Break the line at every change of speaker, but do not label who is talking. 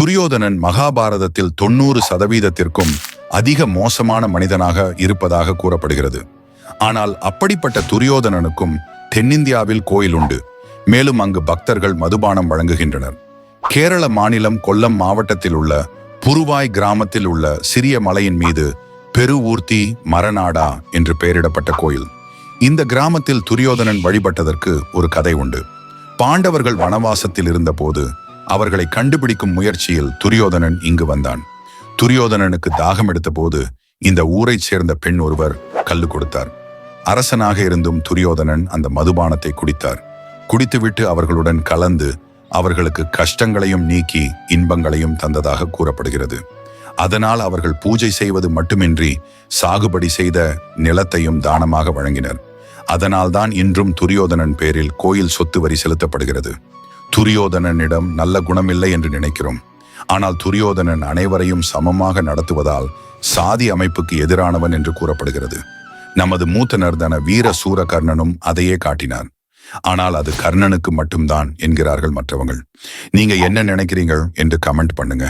துரியோதனன் மகாபாரதத்தில் தொண்ணூறு சதவீதத்திற்கும் அதிக மோசமான மனிதனாக இருப்பதாக கூறப்படுகிறது. ஆனால் அப்படிப்பட்ட துரியோதனனுக்கும் தென்னிந்தியாவில் கோயில் உண்டு. மேலும் அங்கு பக்தர்கள் மதுபானம் வழங்குகின்றனர். கேரள மாநிலம் கொல்லம் மாவட்டத்தில் உள்ள புருவாய் கிராமத்தில் உள்ள சிறிய மலையின் மீது பெருவூர்த்தி மரநாடா என்று பெயரிடப்பட்ட கோயில். இந்த கிராமத்தில் துரியோதனன் வழிபட்டதற்கு ஒரு கதை உண்டு. பாண்டவர்கள் வனவாசத்தில் இருந்தபோது அவர்களை கண்டுபிடிக்கும் முயற்சியில் துரியோதனன் இங்கு வந்தான். துரியோதனனுக்கு தாகம் எடுத்தபோது இந்த ஊரைச் சேர்ந்த பெண் ஒருவர் கல்லு கொடுத்தார். அரசனாக இருந்தும் துரியோதனன் அந்த மதுபானத்தை குடித்தார். குடித்துவிட்டு அவர்களுடன் கலந்து அவர்களுக்கு கஷ்டங்களையும் நீக்கி இன்பங்களையும் தந்ததாக கூறப்படுகிறது. அதனால் அவர்கள் பூஜை செய்வது மட்டுமின்றி சாகுபடி செய்த நிலத்தையும் தானமாக வழங்கினர். அதனால்தான் இன்றும் துரியோதனன் பேரில் கோயில் சொத்து வரி செலுத்தப்படுகிறது. துரியோதனனிடம் நல்ல குணமில்லை என்று நினைக்கிறோம். ஆனால் துரியோதனன் அனைவரையும் சமமாக நடத்துவதால் சாதி அமைப்புக்கு எதிரானவன் என்று கூறப்படுகிறது. நமது மூத்த நர்தன வீர சூரகர்ணனும் அதையே காட்டினார். ஆனால் அது கர்ணனுக்கு மட்டும்தான் என்கிறார்கள் மற்றவங்கள் நீங்க என்ன நினைக்கிறீங்க என்று கமெண்ட் பண்ணுங்க.